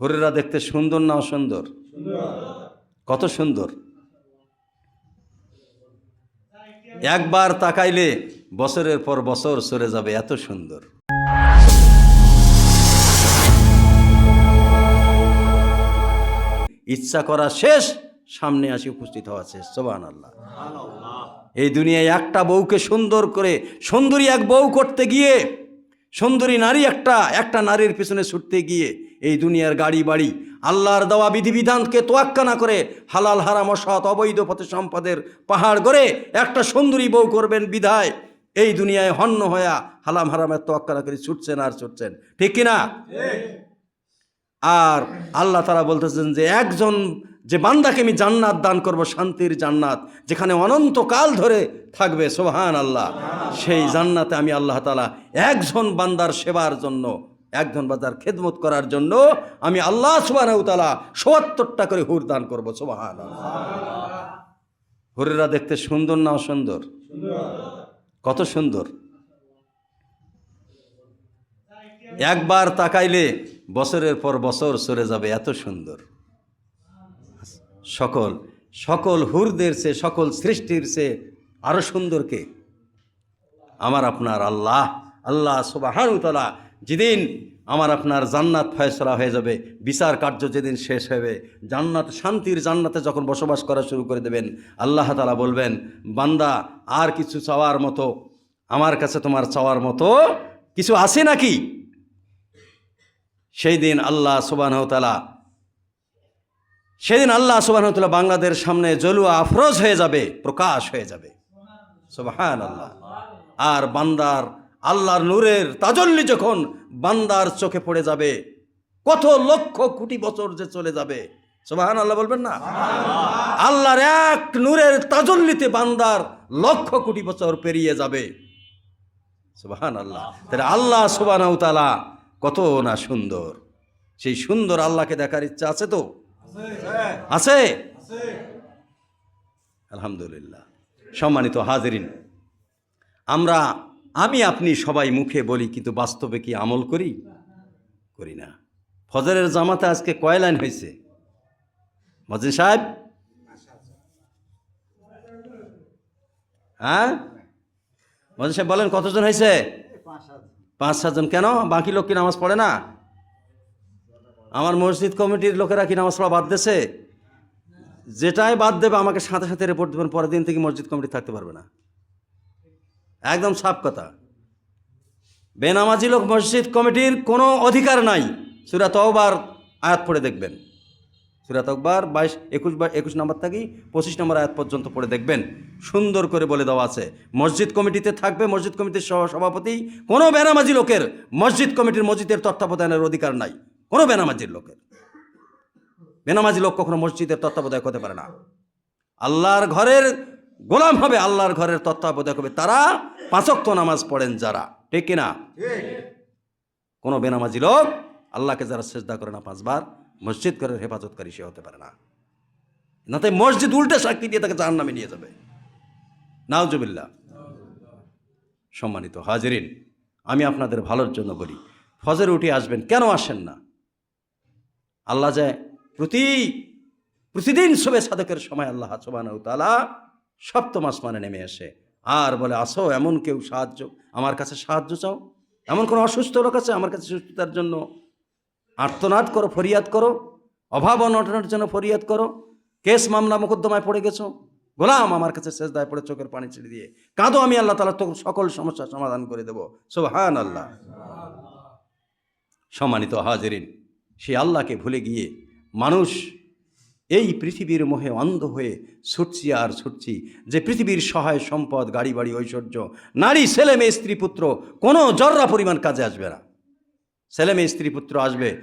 হরিরা দেখতে সুন্দর না অসুন্দর? কত সুন্দর? একবার তাকাইলে বছরের পর বছর সরে যাবে, এত সুন্দর। ইচ্ছা করা শেষ, সামনে আসি উপস্থিত হওয়া শেষ সোবান আল্লাহ এই দুনিয়ায় একটা বউকে সুন্দর করে, সুন্দরী এক বউ করতে গিয়ে, সুন্দরী নারী একটা একটা নারীর পিছনে ছুটতে গিয়ে এই দুনিয়ার গাড়ি বাড়ি, আল্লাহর দেওয়া বিধিবিধানকে তোয়াক্কা না করে হালাল, হারাম, অসৎ, অবৈধ পথে সম্পদের পাহাড় করে একটা সুন্দরী বউ করবেন বিধায়। এই দুনিয়ায় হন্য হয়া হালাম, হারামের তোয়াক্কা না করে ছুটছেন আর ছুটছেন। ঠিক কিনা? আর আল্লাহ তারা বলতেছেন যে একজন যে বান্দাকে আমি জান্নাত দান করব, শান্তির জান্নাত, যেখানে অনন্তকাল ধরে থাকবে সোহান আল্লাহ সেই জান্নাতে আমি আল্লাহ তালা একজন বান্দার সেবার জন্য একজন বান্দার খেদমত করার জন্য আমি আল্লাহ সুবাহ তালা সোয়াত্তরটা করে হুর দান করব সোহান হুরেরা দেখতে সুন্দর না অসুন্দর? কত সুন্দর? একবার তাকাইলে বছরের পর বছর সরে যাবে, এত সুন্দর। সকল সকল হুরদের সে সকল সৃষ্টির সে আরও সুন্দর কে? আমার আপনার আল্লাহ আল্লাহ সুবাহানুতলা যেদিন আমার আপনার জান্নাত ফয়সলা হয়ে যাবে, বিচার কার্য যেদিন শেষ হবে, জান্নাত, শান্তির জান্নাতে যখন বসবাস করা শুরু করে দেবেন, আল্লাহ তালা বলবেন, বান্দা, আর কিছু চাওয়ার মতো, আমার কাছে তোমার চাওয়ার মতো কিছু আছে নাকি? সেই দিন আল্লাহ সুবাহতালা সেদিন আল্লাহ সুবাহতাল্লাহ বাংলাদেশের সামনে জলুয়া আফরোজ হয়ে যাবে, প্রকাশ হয়ে যাবে। সুবাহান আল্লাহ আর বান্দার আল্লাহর নূরের তাজল্লি যখন বান্দার চোখে পড়ে যাবে, কত লক্ষ কোটি বছর যে চলে যাবে সুবাহান আল্লাহ বলবেন না? আল্লাহর এক নূরের তাজল্লিতে বান্দার লক্ষ কোটি বছর পেরিয়ে যাবে সুবাহান আল্লাহ তাহলে আল্লাহ সুবাহ কত না সুন্দর। সেই সুন্দর আল্লাহকে দেখার ইচ্ছা আছে তো? আছে? আলহামদুলিল্লাহ। সম্মানিত হাজিরিন, আমরা আমি আপনি সবাই মুখে বলি, কিন্তু বাস্তবে কি আমল করি? করি না। ফজরের জামাতে আজকে কয় লাইন হয়েছে মজিন সাহেব? হ্যাঁ? মজিন সাহেব বলেন, কতজন হয়েছে পাঁচ সাতজন। কেন? বাকি লোক কি নামাজ পড়ে না? আমার মসজিদ কমিটির লোকেরা কি নামাজ পড়া বাদ দেছে যেটাই বাদ দেবে, আমাকে সাথে সাথে রিপোর্ট দেবেন, পরের দিন থেকে মসজিদ কমিটি থাকতে পারবে না। একদম সাফ কথা। বেনামাজি লোক মসজিদ কমিটির কোনো অধিকার নাই। সুরাত অবার আয়াত পড়ে দেখবেন। সুরাত আকবার বাইশ, একুশ বা একুশ নম্বর থাকি পঁচিশ নম্বর আয়াত পর্যন্ত পড়ে দেখবেন। সুন্দর করে বলে দেওয়া আছে। মসজিদ কমিটিতে থাকবে, মসজিদ কমিটির সহ- সভাপতি কোনো বেনামাজি লোকের মসজিদ কমিটির মসজিদের তত্ত্বাবধানের অধিকার নাই। কোনো বেনামাজির লোকের। বেনামাজি লোক কখনো মসজিদের তত্ত্বাবধায়ক হতে পারে না। আল্লাহর ঘরের গোলাম হবে আল্লাহর ঘরের তত্ত্বাবধায়ক হবে। তারা পাঁচক্ত নামাজ পড়েন যারা। ঠিক কিনা? কোনো বেনামাজি লোক আল্লাহকে যারা চেষ্টা করে না পাঁচবার মসজিদ ঘরের হেফাজতকারী সে হতে পারে না। নাতে মসজিদ উল্টে সাক্ষী দিয়ে তাকে জাহান নামে নিয়ে যাবে। নাউজুবিল্লাহ। সম্মানিত হাজরিন আমি আপনাদের ভালোর জন্য বলি ফজরে উঠে আসবেন কেন আসেন না? আল্লাহ যায় প্রতি প্রতিদিন শুভে সাধকের সময় আল্লাহ সুবাহ তালা সপ্তম আসমানে নেমে আসে। আর বলে, আসো, এমন কেউ সাহায্য, আমার কাছে সাহায্য চাও? এমন কোনো অসুস্থ লোক আছে আমার কাছে সুস্থতার জন্য? আর্তনাদ করো, ফরিয়াদ করো। অভাব অনটনের জন্য ফরিয়াদ করো। কেস মামলা মোকদ্দমায় পড়ে গেছো। গোলাম আমার কাছে শেষ দায় পড়ে চোখের পানি ছেড়ে দিয়ে। কাঁদো আমি আল্লাহ তালা তো সকল সমস্যার সমাধান করে দেবো। সোহান আল্লাহ সম্মানিত হাজিরিন সেই আল্লাহকে ভুলে গিয়ে মানুষ এই পৃথিবীর মোহে অন্ধ হয়ে ছুটছি আর ছুটছি। যে পৃথিবীর সহায় সম্পদ, গাড়ি বাড়ি, ঐশ্বর্য, নারী, ছেলে মেয়ে, স্ত্রী, পুত্র, কোনো জর্রা পরিমাণ কাজে আসবে না। ছেলে মেয়ে, স্ত্রী, পুত্র আসবে।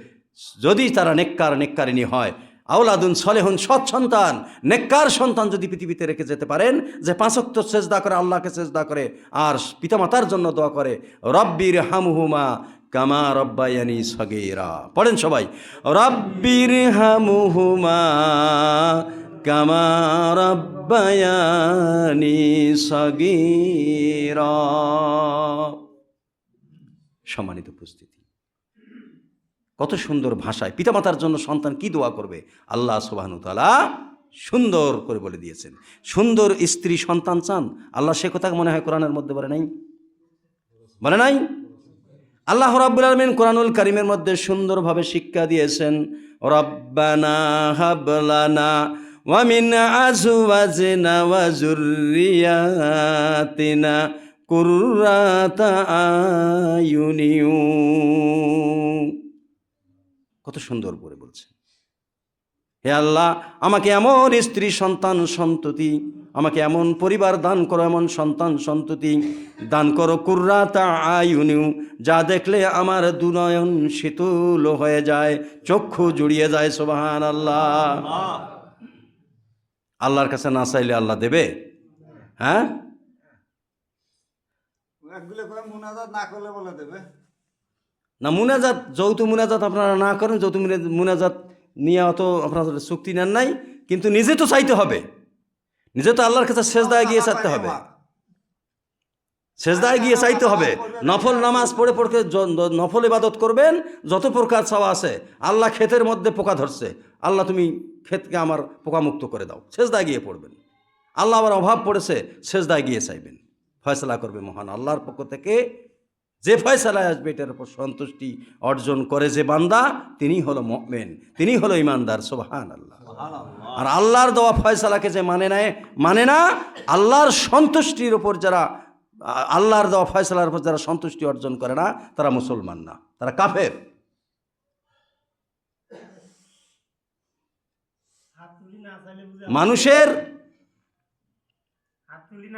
যদি তারা নেককার নেককারিনী হয় আউলাদুন সলেহুন, সৎ সন্তান, নেককার সন্তান যদি পৃথিবীতে রেখে যেতে পারেন, যে পাঁচক্ত সেজদা করে, আল্লাহকে সেজদা করে, আর পিতামাতার জন্য দোয়া করে রব্বির হামহুমা কামা রব্বায়ানি সগেরা। পড়েন সবাই। রব্বির হামহুমা কামা রব্বায়ানি সগেরা। সম্মানিত উপস্থিতি। কত সুন্দর ভাষায় পিতামাতার জন্য সন্তান কি দোয়া করবে? আল্লাহ সুবাহনুতালা সুন্দর করে বলে দিয়েছেন। সুন্দর স্ত্রী সন্তান চান? আল্লাহ সে কথা মনে হয় কোরআনের মধ্যে বলে নাই? বলে নাই? আল্লাহ রাব্বুল আলমিন কোরআনুল কারিমের মধ্যে সুন্দরভাবে শিক্ষা দিয়েছেন, রব্বানা হাবলানা ওয়ামিন আজওয়াজিনা ওয়া যুররিয়াতিনা কুররাতা আয়ুনিউ কত সুন্দর করে বলছে। হে আল্লাহ, আমাকে এমন স্ত্রী সন্তান সন্ততি আমাকে এমন পরিবার দান করো এমন সন্তান সন্ততি দান করো কুর্রাতা আয়ুনিউ যা দেখলে আমার দুনয়ন শীতল হয়ে যায় চক্ষু জুড়িয়ে যায় সোবাহান আল্লাহ আল্লাহর কাছে না চাইলে আল্লাহ দেবে? হ্যাঁ? মুনাজাত না করলে বলে দেবে। না মুনাজাত যৌথ মুনাজাত আপনারা না করেন যৌথ মুনাজাত নিয়ে অত আপনাদের চুক্তি নেন নাই কিন্তু নিজে তো চাইতে হবে। নিজে তো আল্লাহর কাছে শেষদায় গিয়ে চাইতে হবে। শেষদায় গিয়ে চাইতে হবে। নফল নামাজ পড়ে পড়ে নফল ইবাদত করবেন, যত প্রকার চাওয়া আছে, আল্লাহ ক্ষেতের মধ্যে পোকা ধরছে। আল্লাহ তুমি ক্ষেতকে আমার পোকামুক্ত করে দাও। শেষদায় গিয়ে পড়বেন। আল্লাহ আবার অভাব পড়েছে শেষদায় গিয়ে চাইবেন। ফয়সলা করবে মহান আল্লাহর পক্ষ থেকে। যে ফয়সালায় আসবে এটার উপর সন্তুষ্টি অর্জন করে যে বান্দা তিনি হলো মেন তিনি হলো ইমানদার সোবাহান আল্লাহ আর আল্লাহর দেওয়া ফয়সালাকে যে মানে নেয় মানে না আল্লাহর সন্তুষ্টির ওপর যারা আল্লাহর দেওয়া ফয়সালার উপর যারা সন্তুষ্টি অর্জন করে না তারা মুসলমান না তারা কাফের। হাত তুলি না চাইলে বুঝে মানুষের হাত তুলি না